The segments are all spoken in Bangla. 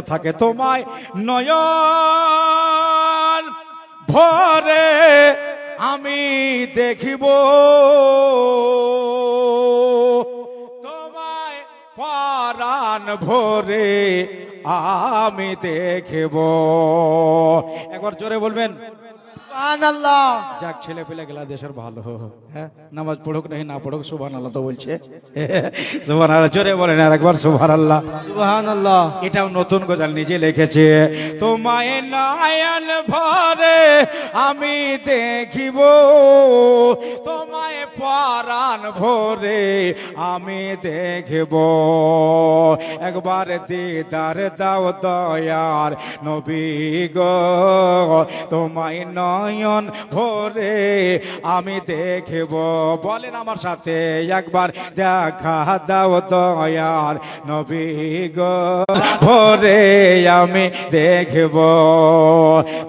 থাকে তোমায় নয়ন ভরে আমি দেখিব। তোমায় পরাণ ভরে আমি দেখিব। একবার জোরে বলবেন। যাক ছেলে পেলে গেলা দেশের ভালো। হ্যাঁ? নামাজ পড়ুক নাকি না পড়ুক সুবহান আল্লাহ তো বলছে। সুবহান আল্লাহ জোরে বলেন আর একবার আল্লাহ সুবহানাল্লাহ। এটাও নতুন গজাল নিজে লিখেছে। তোমায় নয়ন ভরে আমি দেখিব। তোমায় পরাণ ভরে আমি দেখিব। একবার দিদার দাও দয়ার নবী গো। তোমায় নয়ন ভরে আমি দেখিব। বলেন আমার সাথে একবার, দেখা দাও দয়ার নবী গো। ভরে আমি দেখব।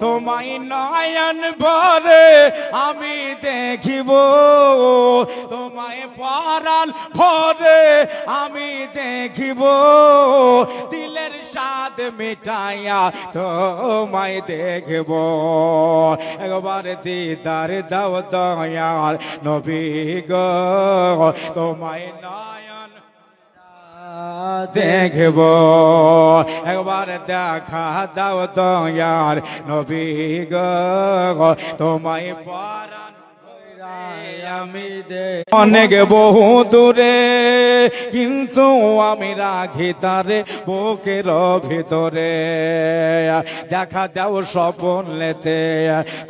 তোমায় নয়ন ভরে আমি দেখিব। তোমায় পরাণ ভরে আমি দেখিব। দিলের স্বাদ মিটাইয়া তোমায় দেখব। একবার দিদার দাও দয়াল নবী গো, তোমায় নয়ন দেখব। একবার দেখা দাও দয়াল নবী গো, তোমায় পরাণ আমি দে অনেক বহু দূরে, কিন্তু আমি রাখি তারে বুকের ভিতরে। দেখা দাও স্বপন লেতে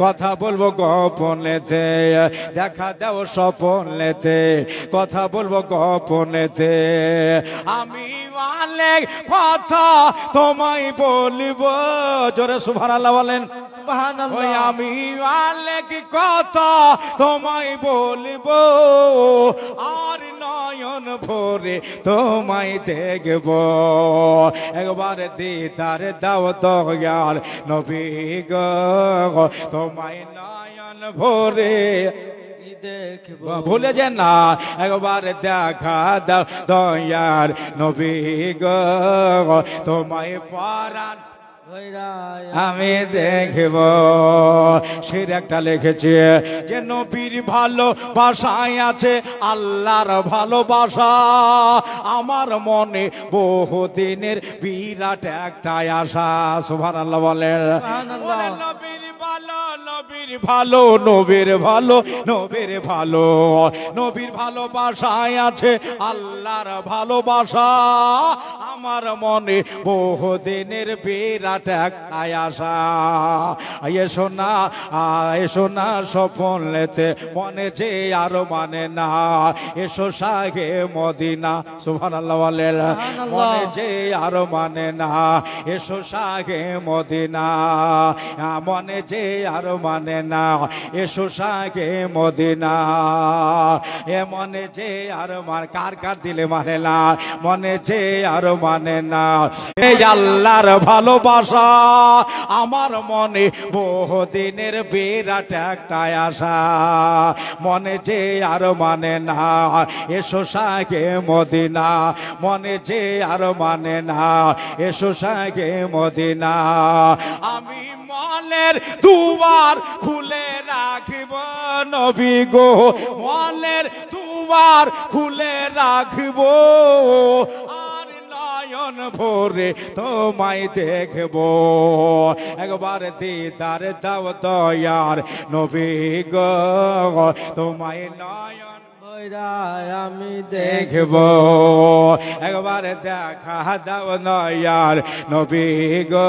কথা বলব গোপন লেতে দেখা দাও স্বপন লেতে কথা বলব গোপন লেতে আমি অনেক কথা তোমায় বলিব। জোরে সুভান বলেন। ওই আমি অনেক কথা তোমায় বলব আর নয়ন ভরে তোমায় দেখব। একবার দিদার দাও দয়াল নবী গো তোমায় নয়ন ভরে দেখব। ভুলে যে না একবার দেখা দাও দয়ার নবী গো তোমায় পরাণ আমি দেখব। সের একটা লিখেছে যে নবীর ভালো বাসায় আছে আল্লাহর ভালোবাসা আমার মনে বহুদিনের বিরাট একটাই আশা। সুভান আল্লাহ বলেন বলে নবীর ভালো নবীর ভালো নবীর ভালো নবীর ভালো। নবীর ভালোবাসায় আছে আল্লাহর ভালোবাসা আমার মনে বহুদিনের বিরাট একটাই আশা এসো না এসো না স্বপন লেতে মনে যে আরও মানে না। এসো সাগে মদিনা সুভান মনে যে আরও মানে না। এসো সাগে মদিনা মনে যে আরও মানে না। এসো সাগে মদিনা এ মনে যে আরও মানে কার কার দিলে মানে না? মনে যে আরও মানে না। এই আল্লাহর ভালোবাসা আমার মনে বহুদিনের বিরাট একটা আশা। মনে যে আর মানে না, এসো সাগে মদিনা। মনে যে আর মানে না, এসো সাগে মদিনা। আমি মনের দুবার খুলে রাখিব নবী গো। মনের দুবার খুলে রাখিব। নয়ন ভরে তোমায় দেখব। একবার দিদার দাও দয়ার নবী গো, তোমায় নয়ন আমি দেখব। একবার দেখা দাও নয়ার নবী গো,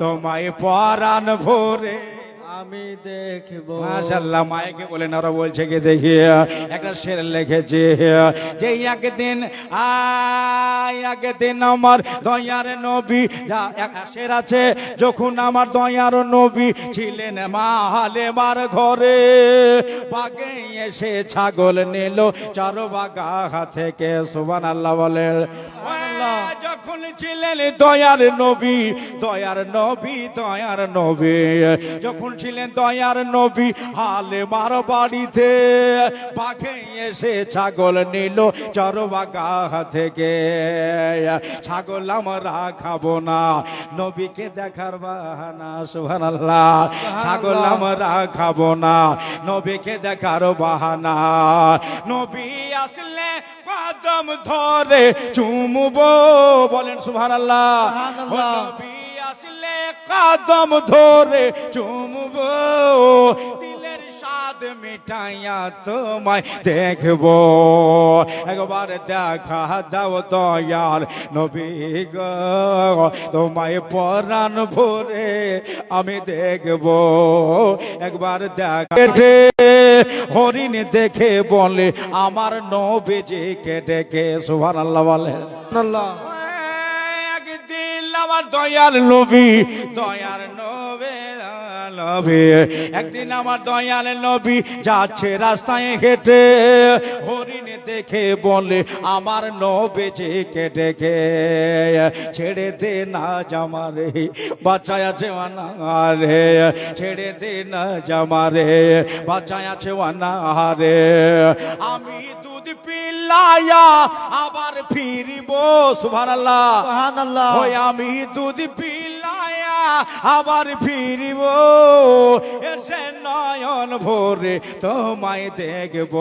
তোমায় পরাণ ভরে আমি দেখব। মাশাল্লাহ মায়েকে বলে ওরা বলছে কি, দেখি, একটা শের লিখেছে। যে একদিন, আয়, একদিন আমার দয়ার নবী, যা এক শের আছে, যখন আমার দয়ার নবী ছিলেন মা হালেমার ঘরে, বাগে এসে ছাগল নিল চার বাগা থেকে সুবান আল্লাহ বলে যখন ছিলেন দয়ার নবী দয়ার নবী দয়ার নবী। যখন ছিলেন দয়ার নবী হালে মার বাড়িতে বাঘে এসে ছাগল নিল চরবাগা থেকে। ছাগল আমরা খাব না নবীকে দেখার বাহানা সুহান আল্লাহ ছাগল আমরা খাব না নবীকে দেখার বাহানা। নবী আসলে কদম ধরে চুমবো বলেন সুহান আল্লাহ আসলে কদম ধরে চুমবো। দিলের স্বাদ মিঠাইয়া তোমায় দেখব। একবার দেখা দাও দয়াল নবী গো, তোমায় পরাণ ভরে আমি দেখব। একবার দেখে হরিণ দেখে বলে, আমার নবীজি কে ডেকে সুভান আল্লাহ বলে। আল্লাহ একদিন আমার দয়াল নবী, দয়ার নবে একদিন আমার দয়াল নবী যাচ্ছে রাস্তায় হেঁটে, হরিণ দেখে বলে, আমার নবে যে কেটে কে ছেড়ে দে না জামারে বাচ্চায় আছে রে, ছেড়ে দে না জামারে বাচ্চায় আছে রে। আমি দুধ পিলায়া আবার ফিরিব ওই আমি দুধ পিলায়া আবার ফিরিব। এসে নয়ন ভরে তোমায় দেখব।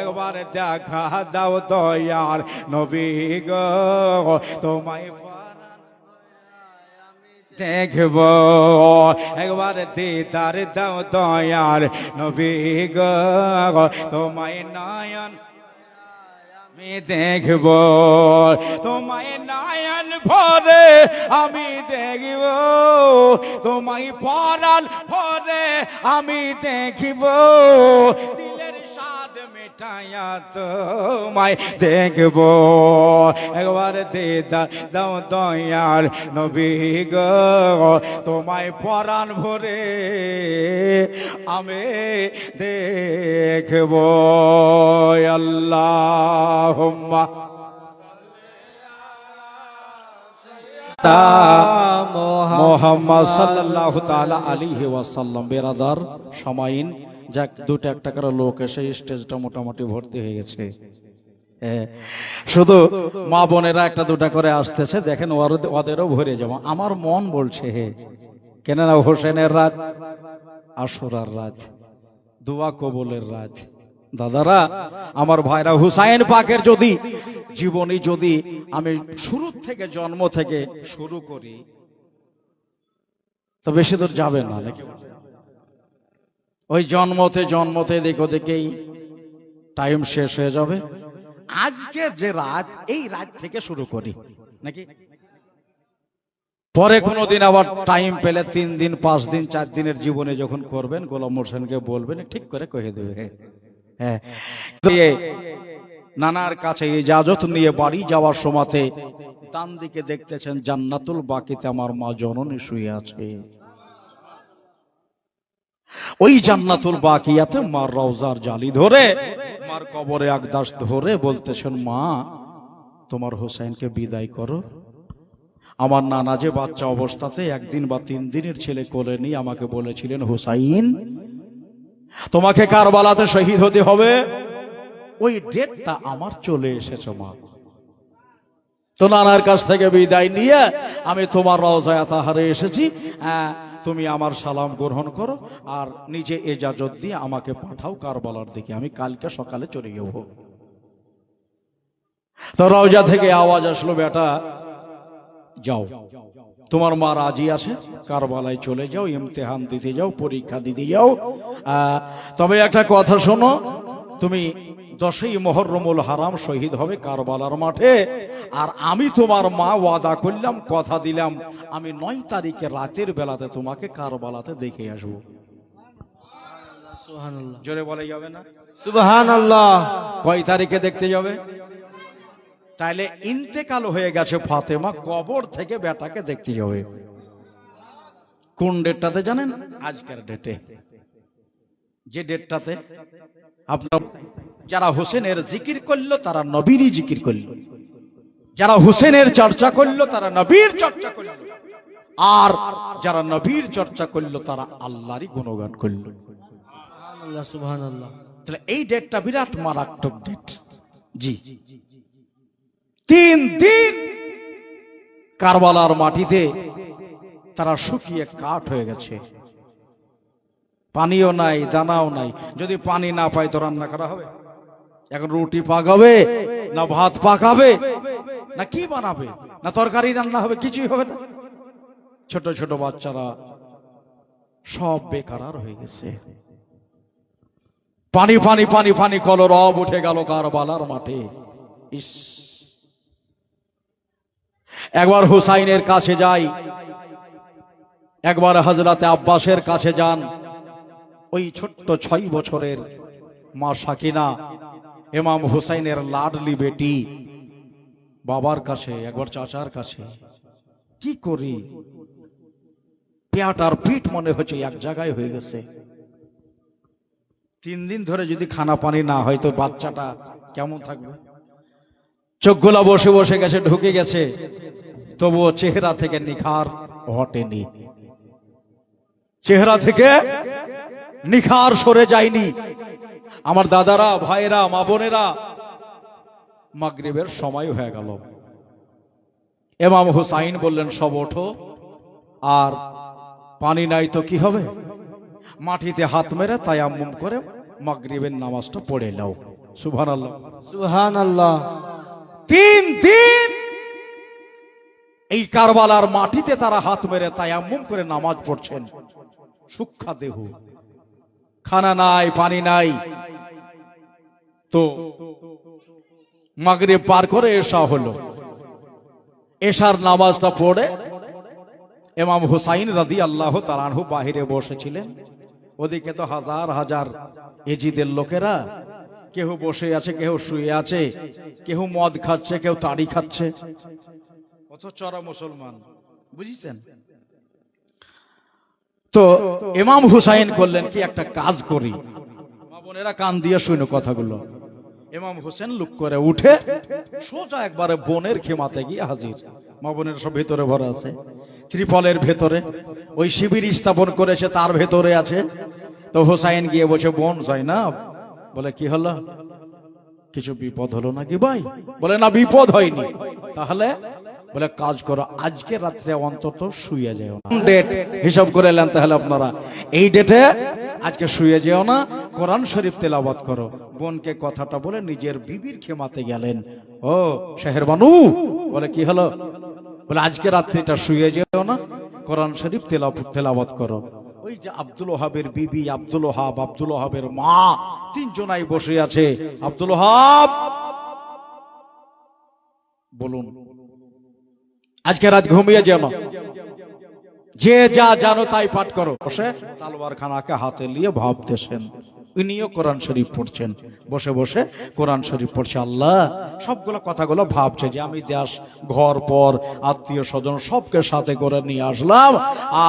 একবার দেখা দাও দয়ার নবী গো, তোমায় দেখব। একবার দিদার দাও দয়ার নবী গো, তোমায় নয়ন আমি দেখব তোমায় নায়ন ভরে আমি দেখব তোমায় পরাণ ভরে আমি দেখব। মেটায়া তোমায় দেখব। একবার দিদা দাও দয়াল নবী গো, তোমায় পরাণ ভরে আমি দেখব। আল্লাহ মোহাম্মদ সাল্লাল্লাহু তাআলা আলাইহি ওয়াসাল্লাম, বেরাদার সমাইন যাক, দুটো একটা করে লোক এসে স্টেজটা মোটামুটি ভর্তি হয়ে গেছে। শুধু মা বোনেরা একটা দুটা করে আসতেছে, দেখেন ওদেরও ভরে যাব। আমার মন বলছে হে, কেননা হোসেনের রাত আশুরার রাত, দুয়া কবলের রাত। দাদারা, আমার ভাইরা হুসাইন পাকের যদি জীবনী যদি আমি শুরু থেকে জন্ম থেকে শুরু করি, তো বেশি দূর যাবে না নাকি? ওই জন্মতে জন্মতে দেখো দেখেই টাইম শেষ হয়ে যাবে। আজকের যে রাত, এই রাত থেকে শুরু করি। নাকি? পরে কোনো দিন আবার টাইম পেলে তিন দিন, পাঁচ দিন, চার দিনের জীবনে যখন করবেন, গোলাম হোসেনকে বলবেন, ঠিক করে কহে দেবে। হ্যাঁ। নানার কাছে ইজাজত নিয়ে বাড়ি যাওয়ার সময়তে ডান দিকে দেখতেছেন, জান্নাতুল বাকিতে আমার মা জননী শুয়ে আছে। ওই জান্নাতুল বাকিয়াতে মার রওজার জালি ধরে, মার কবরে আকদাস ধরে বলতেছেন, মা, তোমার হোসেনকে বিদায় করো। আমার নানা যে বাচ্চা অবস্থাতে একদিন বা তিন দিনের ছেলে কোলে নিয়ে আমাকে বলেছিলেন, হুসাইন, তোমাকে কারবালাতে শহীদ হতে হবে। ওই ডেটটা আমার চলে এসেছে, মা। তো নানার কাছ থেকে বিদায় নিয়ে আমি তোমার রওজায় তাহারে এসেছি। তুমি আমার সালাম গ্রহণ করো আর নিজে এজাজত দিয়ে আমাকে পাঠাও কারবালার দিকে। আমি কালকে সকালে চলে যাব। তো রওজা থেকে আওয়াজ আসলো, বেটা, যাও। তোমার মা রাজি আছে? কারবালায় চলে যাও, ইমতেহান দিতে যাও, পরীক্ষা দিতে যাও। তবে একটা কথা শোনো, তুমি দশই মহরমুল হারাম শহীদ হবে কারবালার মাঠে। আর আমি তোমার মা ওয়াদা করলাম কথা দিলাম আমি নয় তারিখে রাতের বেলাতে তোমাকে কারবালাতে দেখে আসব। জোরে বলে যাবে না? সুবহানাল্লাহ। কয় তারিখে দেখতে যাবে? তাইলে ইন্তেকাল হয়ে গেছে ফাতেমা কবর থেকে বেটাকে দেখতে যাবে। কোন ডেটটাতে জানেন? আজকের ডেটে। যে ডেটটাতে আপনার যারা হোসেনের জিকির করল তারা নবীরই জিকির করল। যারা হোসেনের চর্চা করল তারা নবীর চর্চা করল। আর যারা নবীর চর্চা করল তারা আল্লাহরই গুণগান করল। তাহলে এই ডেটটা বিরাট মারাত্মক ডেট। জি। তিন দিন কারবালার মাটিতে তারা শুকিয়ে কাঠ হয়ে গেছে। পানিও নাই দানাও নাই। যদি পানি না পায় তো রান্না করা হবে? এখন রুটি পাকাবে না ভাত পাকাবে না কি বানাবে? না তরকারি রান্না হবে কিছুই হবে না। ছোট ছোট বাচ্চারা সব বেকার হয়ে গেছে। পানি পানি পানি পানি কলরব উঠে গেল কারবালার মাঠে। ইস। একবার হুসাইনের কাছে যাই একবার হজরতে আব্বাসের কাছে যান। ওই ছোট্ট ছয় বছরের মা সাকিনা এমাম হুসাইনের লাডলি বেটি, বাবার কাছে, একবার চাচার কাছে। কি করি? পেট আর পিঠ মনে হচ্ছে এক জায়গায় হয়ে গেছে। তিন দিন ধরে যদি খানা পানি না হয়, তো বাচ্চাটা কেমন থাকবে? চোখগুলা বসে বসে গেছে, ঢুকে গেছে। তবুও চেহারা থেকে নিখার হটেনি চেহারা থেকে নিখার সরে যায়নি। আমার দাদারা ভাইয়েরা মা বোনেরা মাগরিবের সময় হয়ে গেল। এমাম হুসাইন বললেন সব ওঠো আর পানি নাই তো কি হবে? মাটিতে হাত মেরে তায়াম্মুম করে মাগরিবের নামাজটা পড়ে নাও। সুবহানাল্লাহ। সুবহান আল্লাহ তিন দিন এই কারবালার মাটিতে তারা হাত মেরে তায়াম্মুম করে নামাজ পড়ছেন। সুক্ষা দেহ। খানা নাই, পানি নাই। তো মাগরে পার করে এসা হলো। এশার নামাজটা পড়ে এমাম হুসাইন রাদি আল্লাহ তালানহু বাহিরে বসেছিলেন। ওদিকে তো হাজার হাজার এজিদের লোকেরা কেউ বসে আছে কেউ শুয়ে আছে কেউ মদ খাচ্ছে কেউ তাড়ি খাচ্ছে। কত চড়া মুসলমান, বুঝেছেন? তো ইমাম হুসাইন করলেন কি একটা কাজ করি? বোনেরা কান দিয়ে শুনো কথাগুলো। ইমাম হোসেন লুক করে উঠে সোজা একবারে বনের খেমাতে গিয়ে হাজির। মা বোনের সব ভেতরে ভরা আছে। ত্রিপলের ভেতরে। ওই শিবির স্থাপন করেছে তার ভেতরে আছে। তো হোসাইন গিয়ে বসে বোন না বলে, কি হলো? কিছু বিপদ হলো নাকি ভাই? বলে, না, বিপদ হয়নি। তাহলে বলে, কাজ করো, আজকে রাত্রে অন্তত শুয়ে যেও না। ডেট হিসাব করে এলেন তাহলে আপনারা। এই ডেটে আজকে শুয়ে যেও না, কোরআন শরীফ তেলাওয়াত করো। বোনকে কথাটা বলে নিজের বিবির খেমাতে গেলেন। ও, শেহের বানু, বলে, কি হলো? বলে, আজকে রাত্রিটা শুয়ে যেও না, কোরআন শরীফ তেলাওয়াত তেলাওয়াত করো। ওই যে আব্দুল ওহাবের বিবি, আব্দুল ওহাব, আব্দুল ওহাবের মা, তিনজনাই বসে আছে। আব্দুল ওহাব, বলুন আজকে রাত ঘুমিয়ে না যে যা জানো তাই পাঠ করো। বসে তালবার খানাকে হাতে নিয়ে ভাবতেছেন উনিও কোরআন শরীফ পড়ছেন। বসে বসে কোরআন শরীফ পড়ছে আল্লাহ। সবগুলো কথাগুলো ভাবছে যে আমি দেশ, ঘর, পর, আত্মীয় স্বজন সবকে সাথে করে নিয়ে আসলাম।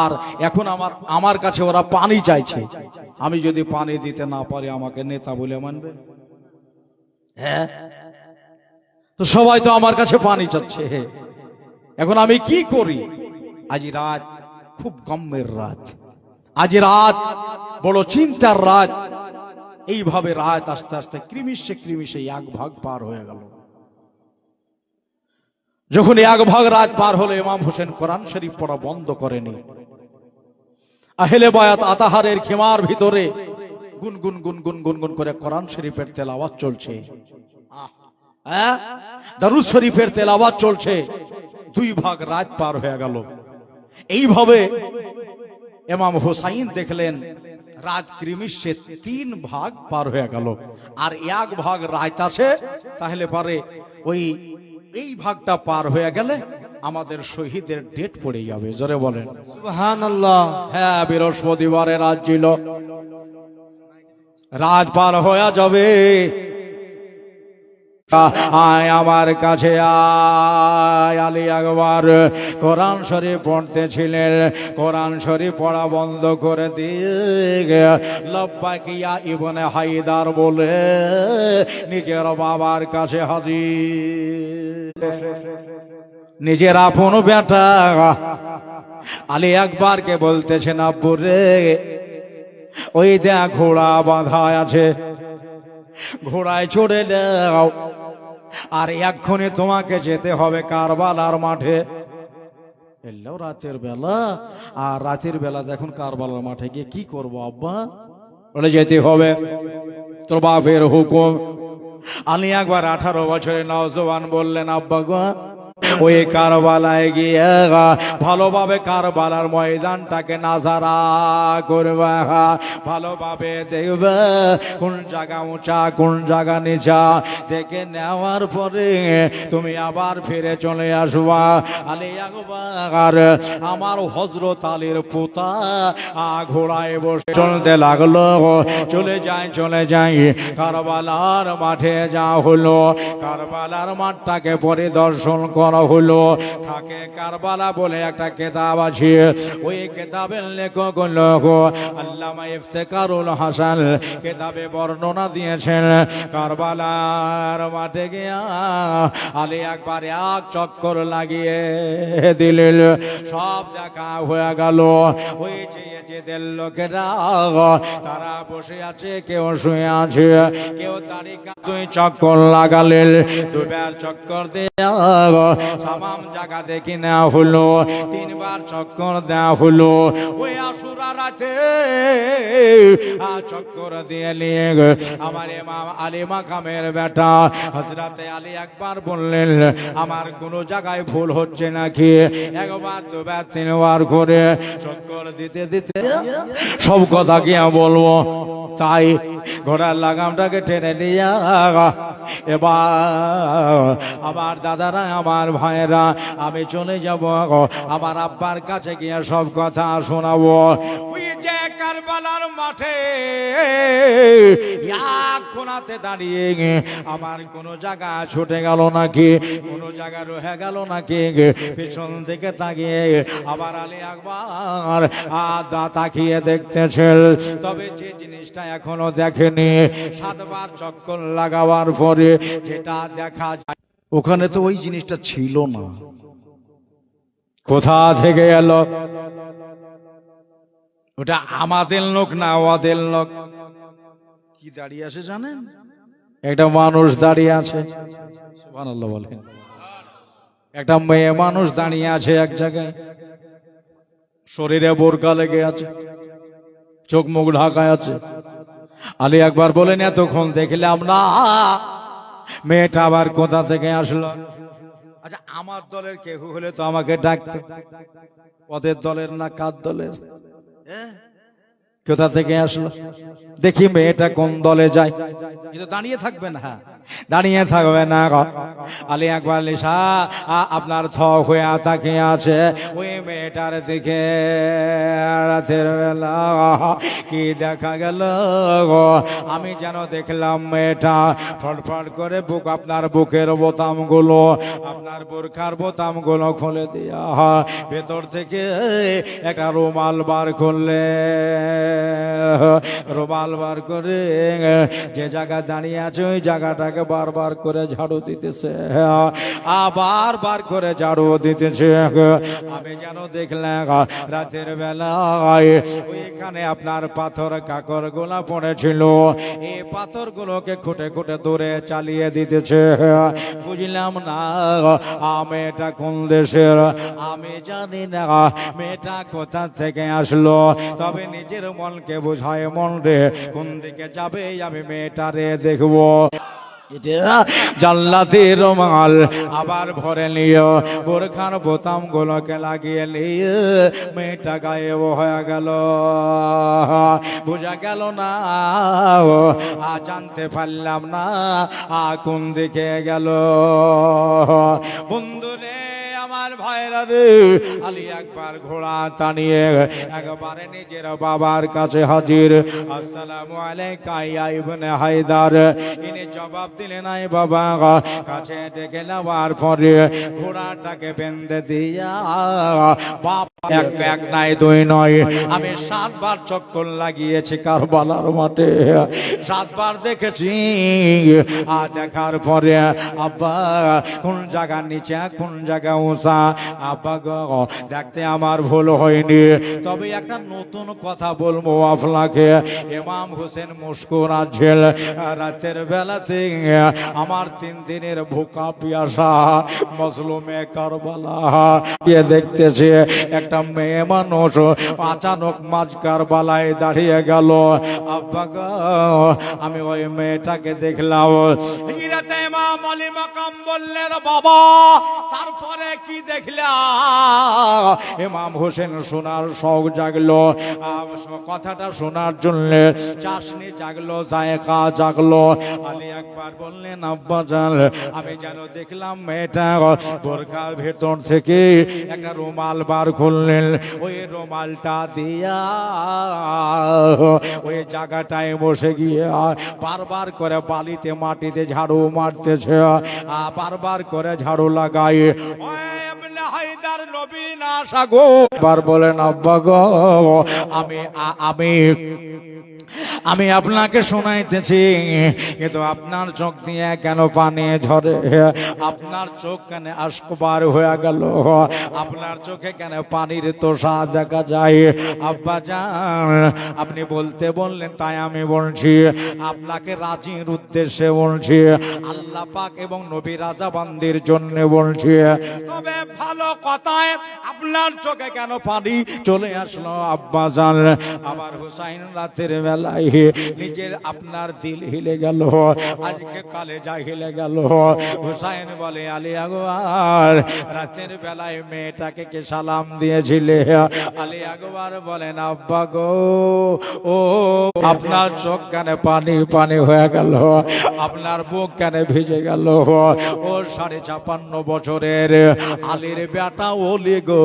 আর এখন আমার আমার কাছে ওরা পানি চাইছে। আমি যদি পানি দিতে না পারি, আমাকে নেতা বলে মানবে? হ্যাঁ? তো সবাই তো আমার কাছে পানি চাচ্ছে। এখন আমি কি করি? আজ রাত খুব গম্যের রাত। আজ রাত বড় চিন্তার রাত। এইভাবে রাত আস্তে আস্তে ক্রিমিশে ক্রিমিশে এক ভাগ পার হয়ে গেল। যখন এক ভাগ রাত পার হলো, ইমাম হোসেন কোরআন শরীফ পড়া বন্ধ করেনি। আহেলে বায়াত আতাহারের খেমার ভিতরে গুন গুন গুন গুন গুন গুন করে কোরআন শরীফের তেলাওয়াত চলছে। হ্যাঁ? দারুদ শরীফের তেলাওয়াত চলছে। দুই ভাগ রাত পার হয়ে গেল। এইভাবে এমাম হোসাইন দেখলেন রাত ক্রিমিশে তিন ভাগ পার হয়ে গেল। আর এক ভাগ রাত আছে তাহলে পরে ওই এই ভাগটা পার হয়ে গেলে আমাদের শহীদের ডেট পড়ে যাবে জোরে বলেন। হ্যাঁ বৃহস্পতিবারে রাত ছিল। রাত পার হয়ে যাবে। আয় আমার কাছে আয়। আলী আকবর কোরআন শরীফ পড়তেছিলেন। কোরআন শরীফ পড়া বন্ধ করে দিয়ে লব্বাকিয়া ইবনে হাইদার বলে, নিজের বাবার কাছে হাজির। নিজের আপন বেটা আলী একবারকে বলতেছেন, আব্বু রে, ওই দেখ ঘোড়া বাঁধা আছে। ঘোড়ায় চড়ে যাও আর এক্ষণে তোমাকে যেতে হবে কারবালার মাঠে। এলেও রাতের বেলা। আর রাতের বেলা দেখুন কারবালার মাঠে গিয়ে কি করব আব্বা? বলে যেতে হবে। তোর বাপের হুকুম। আমি একবার আঠারো বছরের নজওয়ান বললেন আব্বা গো ওই কারবালায় গিয়ে ভালোভাবে কারবালার ময়দানটাকে নাজারা করবে ভালোভাবে দেখবে কোন জায়গা উঁচা, কোন জায়গা নিচা। দেখে নেওয়ার পরে তুমি আবার ফিরে চলে আসবা। আলী একবার আমার হজরত আলীর পুতা ঘোড়ায় বসে চলতে লাগল। চলে যায় চলে যায় কারবালার মাঠে যা হলো। কারবালার মাঠটাকে পরিদর্শন করা হলো থাকে কারবালা বলে একটা কেতাব আছে। ওই কেতাবের লেখক লোক আল্লামা ইফতেকারুল হাসান। কেতাবে বর্ণনা দিয়েছেন, কারবালার মাঠে গিয়া আলী একবার এক চক্কর লাগিয়ে দিলেন। সব দেখা হয়ে গেল। ওই যে যেদের লোকেরা তারা বসে আছে, কেউ শুয়ে আছে, কেউ তারিকা দুই চক্কর লাগালেন। দুবার চক্কর দেয়া তামাম জায়গা দেখি নেওয়া হলো, তিনবার চক্কর দেওয়া হলো। ওই আসুরা রাতে চক্কর দিয়ে নিয়ে আমার ইমাম আলী মাকামের বেটা হজরতে আলী একবার বললেন, আমার কোনো জায়গায় ভুল হচ্ছে নাকি? একবার দুবার, তিনবার করে চক্কর দিতে দিতে সব কথা গিয়া বলব? তাই ঘোড়ার লাগামটাকে টেনে নিয়ে এবার আমার দাদারা আমার ভাইয়েরা, আমি চলে যাব আমার আব্বার কাছে গিয়ে সব কথা শোনাবো। ওই যে কারবালার মাঠে কোনাতে দাঁড়িয়ে আমার কোন জায়গা ছুটে গেল নাকি? কোন জায়গা রয়ে গেল নাকি? পেছন দিকে তাকিয়ে আবার আলী আকবার আদা তাকিয়ে দেখতেছেন। তবে যে জিনিসটা এখনও দেখেনি, সাতবার চক্কর লাগাবার পরে যেটা দেখা যায় ওখানে তো ওই জিনিসটা ছিল না। কোথা থেকে এলো? ওটা আমাদের লোক না ওদের লোক? কি দাঁড়িয়ে আছে জানেন? একটা মানুষ দাঁড়িয়ে আছে। বলেন। একটা মেয়ে মানুষ দাঁড়িয়ে আছে এক জায়গায়। শরীরে বোরকা লেগে আছে। চোখ মুখ ঢাকায় আছে। আলী একবার বলেন এতক্ষণ দেখলাম না। মেয়েটা আবার কোথা থেকে আসলো? আচ্ছা আমার দলের কেউ হলে তো আমাকে ডাকতো। ওদের দলের না কার দলের? হ্যাঁ? কোথা থেকে আসলো? দেখি মেয়েটা কোন দলে যায়। কিন্তু দাঁড়িয়ে থাকবেন না। দাঁড়িয়ে থাকবে না। আলী একবার লিসা আপনার থ হয়ে তাকিয়ে আছে ওই মেয়েটার দিকে রাতের বেলা, কি দেখা গেল আমি যেন দেখলাম মেয়েটা ফটফট করে বুক, আপনার বুকের বোতামগুলো আপনার বোরখার বোতামগুলো খুলে দিয়া ভেতর থেকে একটা রুমাল বার করলে। রুমাল বার করে যে জায়গা দাঁড়িয়ে আছে, ওই জায়গাটাকে বারবার করে ঝাড়ু দিতেছে। আবার বার করে ঝাড়ু দিতেছে। আমি যেন দেখলাম রাতের বেলায় ওইখানে আপনার পাথর কাকর গোলা পড়েছিল। এই পাথর গুলোকে খুঁটে খুঁটে দূরে চালিয়ে দিতেছে। বুঝলাম না আমি এটা কোন দেশের? আমি জানি না, মেয়েটা কোথা থেকে আসলো? তবে নিজের মনকে বোঝায়, মন রে, কোন দিকে যাবে? আমি মেয়েটা রে দেখব। জাল্লাতের মাল আবার ভরে নিও। বোরখার বোতাম গুলোকে লাগিয়ে নিয়ে মেয়েটা গায়েব হয়ে গেল। বোঝা গেল না আ জানতে পারলাম না, আ কোন দিকে গেল। বন্ধুরে আমার ভাইরা রে আলী একবার ঘোড়া টানিয়ে একবারে নিজের বাবার কাছে হাজির। আসসালামু আলাইকা ইয়া ইবনে হায়দার। ইনি জবাব দিলেন আই বাবা, কাছে ডেকে নেওয়ার পরে ঘোড়াটাকে বেঁধে দিয়া, বাপ, এক এক নাই, দুই নয়। আমি সাতবার চক্কর লাগিয়েছি কারবালার মাঠে। সাতবার দেখেছি আর দেখার পরে, আব্বা, কোন জায়গা নিচে, কোন জায়গা উঁচা আব্বা গো, দেখতে আমার ভুল হয়নি। তবে একটা নতুন কথা বলব আপনাকে। ইমাম হোসেন মুস্কুর আছেন। রাতের বেলাতে আমার তিন দিনের ভুকা পিয়াসা মজলুমে কারবালা। গিয়ে দেখতেছে একটা মেয়ে মানুষ আচানক মাঝ কারবালায় দাঁড়িয়ে গেল। আব্বা গো, আমি ওই মেয়েটাকে দেখলাম। বললেন বাবা, তারপরে কি দেখলাম ইমাম হোসেন শোনার শখ জাগলো। কথাটা শোনার জন্য চাষনি জাগলো জায়গা জাগলো। আলী একবার বললেন, আব্বা জান, আমি যেন দেখলাম মেয়েটা বোরখার ভেতর থেকে একটা রুমাল বার করলেন। ওই রুমালটা দিয়া ওই জায়গাটায় বসে গিয়ে বারবার করে বালিতে, মাটিতে ঝাড়ু মারতেছে। বারবার করে ঝাড়ু আমি আমি আমি আপনাকে শোনাইতেছি, কিন্তু আপনার চোখ দিয়ে কেন পানি ঝরে? আপনার চোখ কেন আসকবার হয়ে গেল? আপনার চোখে কেন পানির তোষা দেখা যায়? আব্বা যান আপনি বলতে বললেন, তাই আমি বলছি, আপনাকে রাজির উদ্দেশ্যে বলছি, আল্লাহ পাক এবং নবী রাজা বান্দির জন্য বলছি, তবে ভালো কথায় আপনার চোখে কেন পানি চলে আসলো, আব্বা জান? আবার হুসাইন রাতের নিজের আপনার দিল হিলে গেল, আজকে হিলে গেল। হুসাইন বলে, আলী আগোয়ার রাতের বেলায় মেয়েটাকে কে সালাম দিয়েছিলে? আলী আগোয়ার বলেন আব্বা গো, ও, আপনার চোখ কানে পানি পানি হয়ে গেল, আপনার বুক কানে ভিজে গেল। ও, সাড়ে ছাপান্ন বছরের আলীর বেটা ওলি গো,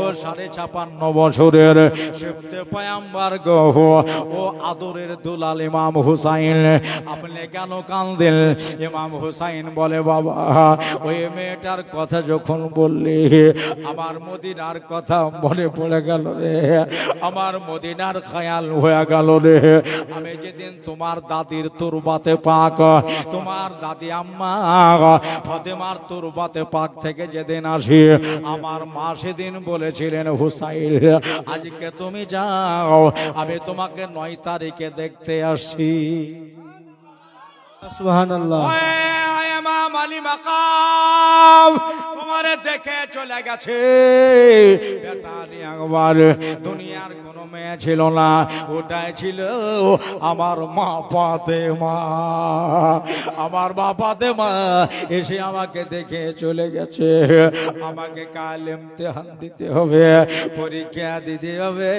ও, সাড়ে ছাপান্ন বছরের পায়াম্বার গো, ও আদরের দুলাল ইমাম হুসাইন। আপনি কেন কান্দেন? ইমাম হুসাইন বলে, বাবা, ওই মেয়েটার কথা যখন বললি, আমার মদিনার কথা মনে পড়ে গেল রে। আমার মদিনার খেয়াল হয়ে গেল রে। আমি যেদিন তোমার দাদির তুরবাতে পাক, তোমার দাদি আম্মা, ফতেমার তুরবাতে পাক থেকে যেদিন আসি, আমার মা সেদিন বলেছিলেন, হুসাইন, আজকে তুমি যাও, আমি তোমাকে নয় তারিখে দেখতে আসি। দেখে চলে গেছে। নিয়ে দুনিয়ার কোন মেয়ে ছিল না, ওটাই ছিল আমার মা পাতে মা আমার মা পাতে মা এসে আমাকে দেখে চলে গেছে। আমাকে কাল ইমতেহান দিতে হবে, পরীক্ষা দিতে হবে,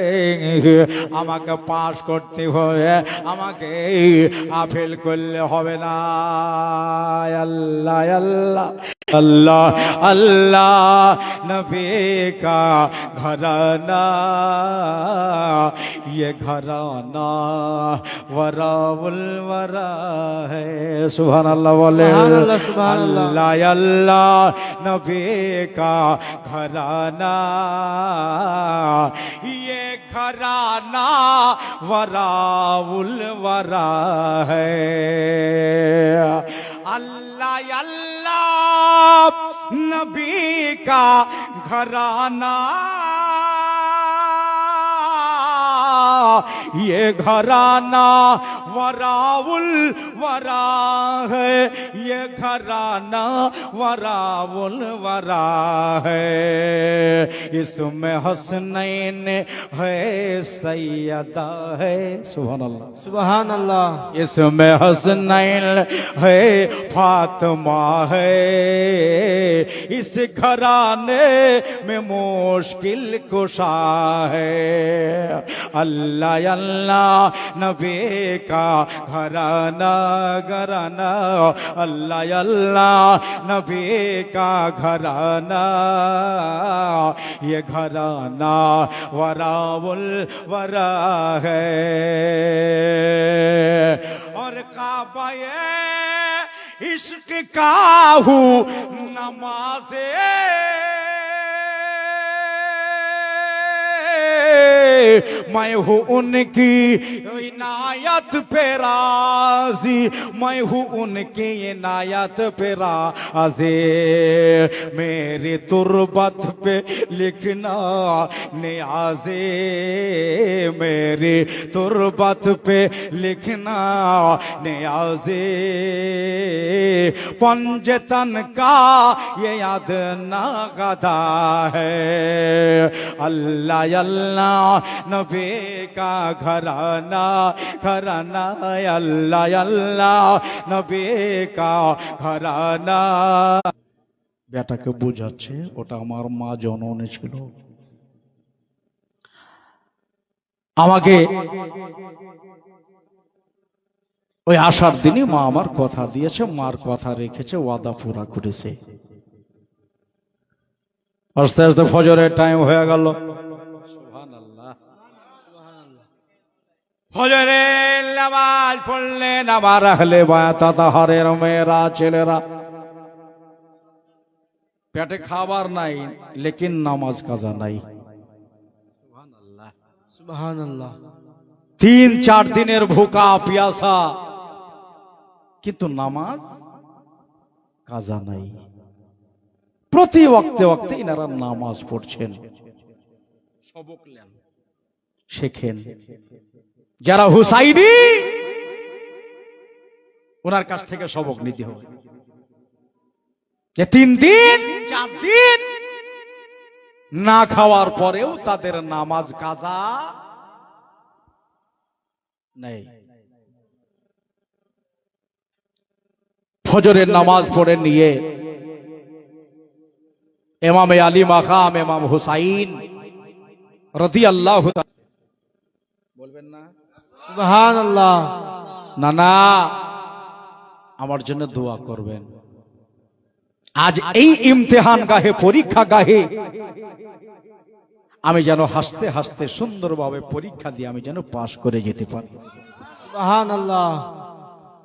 আমাকে পাশ করতে হবে, আমাকে আফেল করলে হবে না। আল্লাহ আল্লাহ। اللہ اللہ نبی کا گھرانا یہ گھرانہ ورا والورا ہے۔ سبحان اللہ بولے۔ اللہ اللہ۔ نبی کا گھرانہ یہ گھرانا ورا والورا ہے۔ اللہ اللہ نبی کا گھرانہ یہ گھرانہ وراول ورا ہے۔ یہ گھرانہ وراول ورا ہے۔ اس میں حسنین ہے سیدہ ہے۔ سبحان اللہ۔ سبحان اللہ۔ اس میں حسنین ہے فاطمہ ہے۔ اس گھرانے میں مشکل کشا ہے۔ اللہ اللہ اللہ نبی کا گھرانا گھرانا اللہ اللہ، نبی کا گھرانا یہ گھرانہ ورا الورا ہے۔ اور کعبہ عشق کا ہوں نمازیں میں ہوں ان کی عنایت پہ راضی۔ میں ہوں ان کی عنایت پہ راضی۔ میری تربت پہ لکھنا نیازے میری تربت پہ لکھنا نیازے پنجتن کا یہ یاد نہ غدا ہے۔ اللہ اللہ अल्लाह नबी का घराना घराना अल्लाह अल्लाह नबी का ঘরানা বেটাকে বুঝাচ্ছে ওটা আমার মা জননী ছিল আমাকে ওই আসার দিনে মা আমার কথা দিয়েছে মার কথা রেখেছে ওয়াদা পুরা করেছে আস্তে আস্তে ফজরের টাইম হয়ে গেল ফজরের নামাজ পড়লেন আহলে বায়াতা তাহারের মেয়েরা ছেলেরা। পেটে খাবার নাই লেকিন নামাজ কাজা নাই। তিন চার দিনের ভুকা পিয়াসা। কিন্তু নামাজ কাজা নাই। প্রতি ওয়াক্তে ওয়াক্তে ইনারা নামাজ পড়ছেন। সবক শেখেন। যারা হুসাইনি, ওনার কাছ থেকে সবক নিতে হবে। যে তিন দিন, চার দিন না খাওয়ার পরেও তাদের নামাজ, কাজা নেই। ফজরের নামাজ পড়ে নিয়ে এমামে আলী মাকাম, এমাম হুসাইন রদি আল্লাহ বলবেন না? সুবহান আল্লাহ না না আমার জন্য দোয়া করবেন। আজ এই ইমতেহান গাহে, পরীক্ষা গাহে, আমি যেন হাসতে হাসতে সুন্দরভাবে পরীক্ষা দিয়ে আমি যেন পাশ করে যেতে পারি। সুবহান আল্লাহ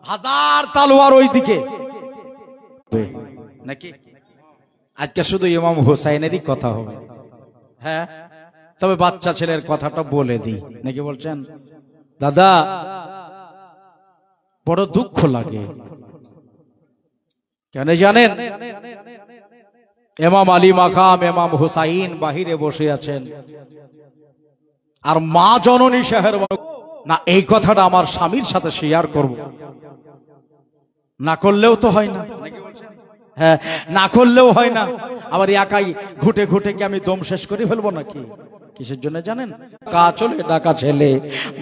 হাজার তালোয়ার ওই দিকে নাকি? আজকে শুধু ইমাম হুসাইনেরই কথা হবে। হ্যাঁ? তবে বাচ্চা ছেলের কথাটা বলে দিই। নাকি বলছেন? দাদা, বড় দুঃখ লাগে। কেন জানেন? এমাম আলী মাকাম, এমাম হুসাইন বাহিরে বসে আছেন। আর মা জননী শেহের না, এই কথাটা আমার স্বামীর সাথে শেয়ার করব। না করলেও তো হয় না। হ্যাঁ না করলেও হয় না। আবার একাই ঘুটে ঘুটে কি আমি দম শেষ করে ফেলব নাকি? কিসের জন্য জানেন? কা চলে ডাকা ছেলে,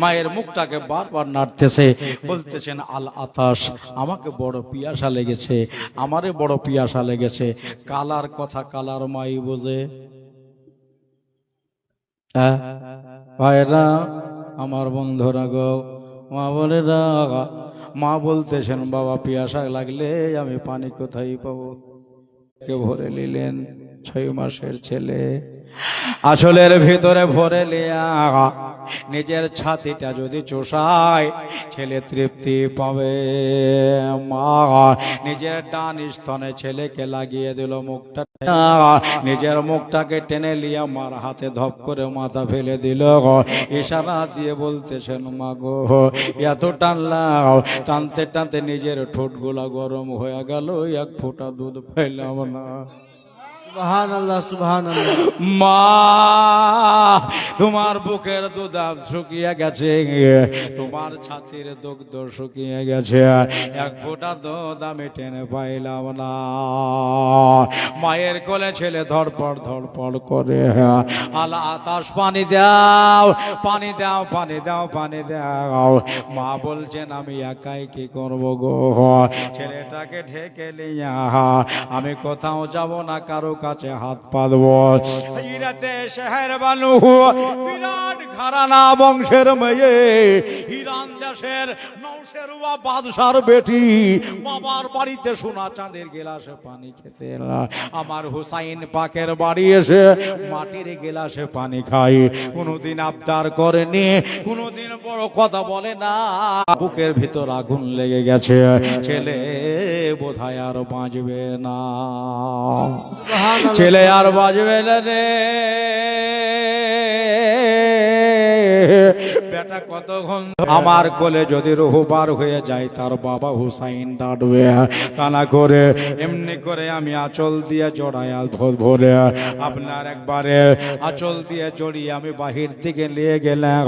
মায়ের মুখটাকে বারবার নাড়তেছে, বলতেছেন, আল আতাস আমাকে বড় পিয়াসা লেগেছে, আমারে বড় পিয়াসা লেগেছে, কালার কথা কালার মাই বোঝে। হ্যাঁ? ভাইরা আমার বন্ধুরা গো, মা বলে মা বলতেছেন, বাবা, পিয়াসা লাগলে আমি পানি কোথায় পাবো? কে ভরে নিলেন, ছয় মাসের ছেলে। আসলের ভিতরে ভরে লিয়া, নিজের ছাতিটা যদি চোষায়, ছেলে তৃপ্তি পাবে। মা, নিজের ডান স্তনে ছেলেকে লাগিয়ে দিল মুখটা। নিজের মুখটাকে টেনে লিয়া মার হাতে ধপ করে মাথা ফেলে দিল। ইশারা দিয়ে বলতেছেন, মা গো, এত টানলাম। টানতে টানতে নিজের ঠোঁটগুলা গরম হয়ে গেল, এক ফোঁটা দুধ পাইলাম না সুবহান আল্লাহ সুবহান আল্লাহ তোমার বুকের দুধ শুকিয়ে গেছে, তোমার ছাতির দুগ্ধ শুকিয়ে গেছে, এক ফোঁটা দুধ আমি টেনে পাইলাম না। মায়ের কোলে ছেলে ধরপড় ধরপড় করে আলা আতাস পানি দাও পানি দাও পানি দাও পানি দাও। মা বলছেন, আমি একাই কি করব গো? ছেলেটাকে ঢেকে নিয়া, আমি কোথাও যাব না, কারও কাছে হাত পাতব রাতে শহর বানু বিরাট ঘরানা বংশের মেয়ে। ইরান দেশের নৌশেরুয়া বাদশার বেটি। বাবার বাড়িতে সোনা চাঁদের গেলাসে পানি খেতে আমার হুসাইন পাকের বাড়ি এসে মাটির গেলাসে পানি খাই কোনোদিন আবদার করেনি, কোনোদিন বড় কথা বলে না। বুকের ভিতর আগুন লেগে গেছে। ছেলে বোধহয় আর বাঁচবে না। ছেলে আর বাজবে না রে। বেটা কতক্ষণ আমার কোলে যদি রুহু বার হয়ে যায় তার বাবা হুসাইন ডাটবে কানা করে এমনি করে আমি আঁচল দিয়ে জড়াই ভরে। আপনার একবারে আঁচল দিয়ে জড়িয়ে আমি বাহির দিকে নিয়ে গেলাম।